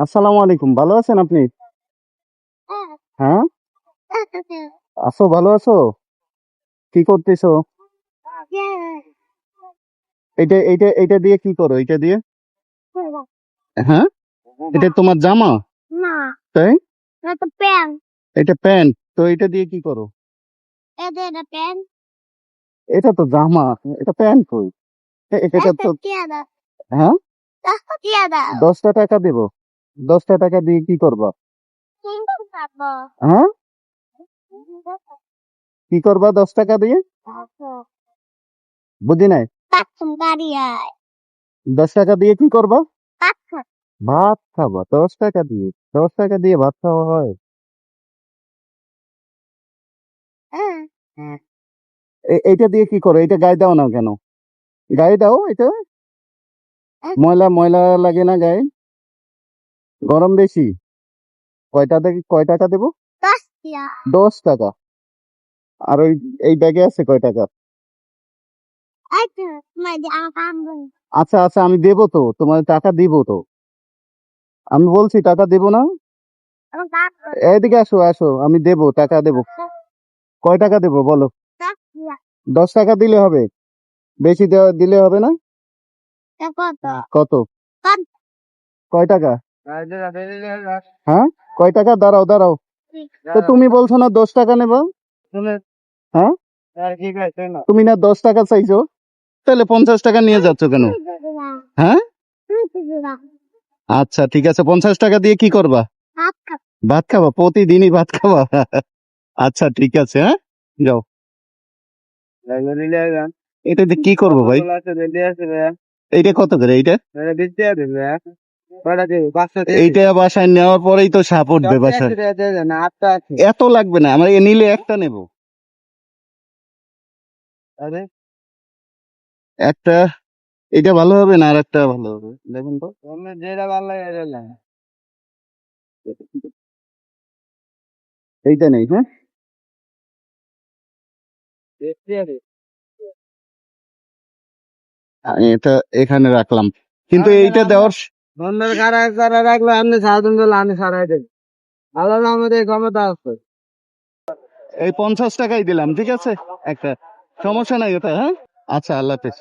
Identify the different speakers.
Speaker 1: আসসালামু আলাইকুম ভালো আছেন আপনি? হ্যাঁ? আছো ভালো আছো? কি করতেছো? এটা এইটা এইটা দিয়ে কি করো? এটা দিয়ে? হ্যাঁ? এটা তোমার জামা?
Speaker 2: না
Speaker 1: তাই?
Speaker 2: এটা প্যান
Speaker 1: এটা প্যান্ট। তো এটা দিয়ে কি করো?
Speaker 2: এটা এটা প্যান
Speaker 1: এটা তো জামা। এটা প্যান্ট কই? এটা
Speaker 2: এটা
Speaker 1: তো হ্যাঁ? দশটা টাকা দেব। দশটা টাকা দিয়ে কি করবা? হ্যাঁ? কি করবা দশ টাকা দিয়ে? বুঝি নাই? দশ টাকা দিয়ে কি করবা? ভাত খাবা, দশ টাকা দিয়ে, দশ টাকা দিয়ে ভাত খাওয়া হয়। এইটা দিয়ে কি করো? এটা গায়ে দাও না কেন? গায়ে দাও এটা ময়লা ময়লা লাগে না গায়ে? গরম বেশি? কয়টা থেকে কয় টাকা দেবো?
Speaker 2: দশ
Speaker 1: টাকা। আর ওই এই ব্যাগে আছে কয় টাকা? আচ্ছা আচ্ছা আমি দেবো তো তোমার টাকা দিব তো। আমি বলছি টাকা দেবো না। এদিকে আসো আসো আমি দেবো টাকা দেবো। কয় টাকা দেবো বলো?
Speaker 2: দশ
Speaker 1: টাকা দিলে হবে? বেশি দিলে হবে না?
Speaker 2: কত?
Speaker 1: কয় টাকা? হ্যাঁ? কয় টাকা? দাঁড়াও দাঁড়াও। তো তুমি বলছো না দশ টাকা নেবা? হ্যাঁ? তুমি না দশ টাকা চাইছো? তাহলে পঞ্চাশ টাকা নিয়ে যাচ্ছ কেন? হ্যাঁ? আচ্ছা ঠিক আছে। পঞ্চাশ টাকা দিয়ে কি করবা?
Speaker 2: ভাত খাবা।
Speaker 1: প্রতিদিনই ভাত খাবা? আচ্ছা ঠিক আছে হ্যাঁ? যাও। এটা কি করব ভাই? এইটা কত করে? এইটা? এইটা বাসায় নেওয়ার পরেই তো সাপ উঠবে বাসায়। এত লাগবে না আমার এ নিলে একটা নেব। একটা এটা ভালো হবে না আর একটা ভালো হবে? দেখুন তো।
Speaker 3: যেটা ভালো লাগে
Speaker 1: এইটা নেই হ্যাঁ? এটা এখানে রাখলাম। কিন্তু এইটা দেওয়ার
Speaker 3: বন্ধের খারাপ সারা রাখলে, আপনি সারাদিন দিলে আমি সারাই দেব। আলাদা আমাদের ক্ষমতা আছে।
Speaker 1: এই পঞ্চাশ টাকাই দিলাম, ঠিক আছে? একটা সমস্যা নাই ওটা হ্যাঁ? আচ্ছা আল্লাহ হাফেজ।